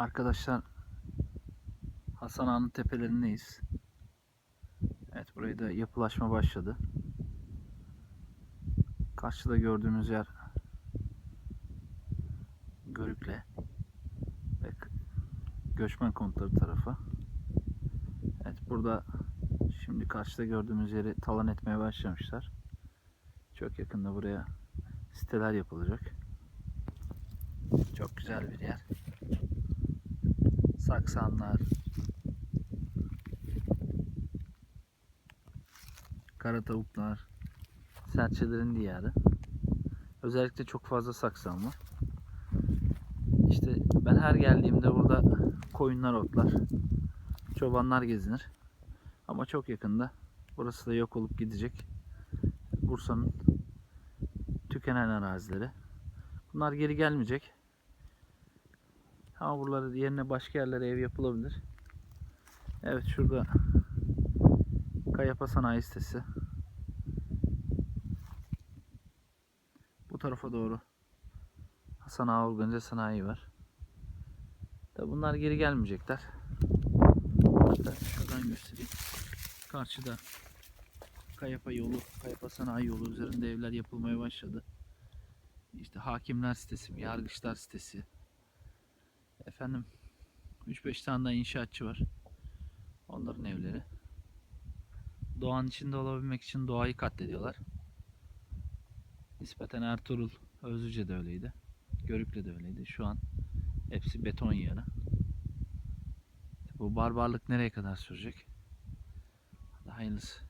Arkadaşlar Hasan Ağa'nın tepelerindeyiz. Evet burayı da yapılaşma başladı. Karşıda gördüğünüz yer Görükle ve göçmen konutları tarafı. Evet burada şimdi karşıda gördüğümüz yeri talan etmeye başlamışlar. Çok yakında buraya siteler yapılacak. Çok güzel bir. Saksanlar. Kara tavuklar. Serçelerin diyarı. Özellikle çok fazla saksan var. İşte ben her geldiğimde burada koyunlar otlar. Çobanlar gezinir. Ama çok yakında burası da yok olup gidecek. Bursa'nın tükenen arazileri. Bunlar geri gelmeyecek. Ama buraları yerine başka yerlere ev yapılabilir. Evet şurada Kayapa Sanayi Sitesi. Bu tarafa doğru Hasan Ağa Organize Sanayi var. Tabi bunlar geri gelmeyecekler. Hatta şuradan göstereyim. Karşıda Kayapa yolu, Kayapa Sanayi yolu üzerinde evler yapılmaya başladı. İşte hakimler sitesi, yargıçlar sitesi. Efendim 3-5 tane daha inşaatçı var. Onların evleri. Doğanın içinde olabilmek için doğayı katlediyorlar. Nispeten Ertuğrul, Özlüce de öyleydi. Görükle de öyleydi. Şu an hepsi beton yığını. Bu barbarlık nereye kadar sürecek? Hadi hayırlısı.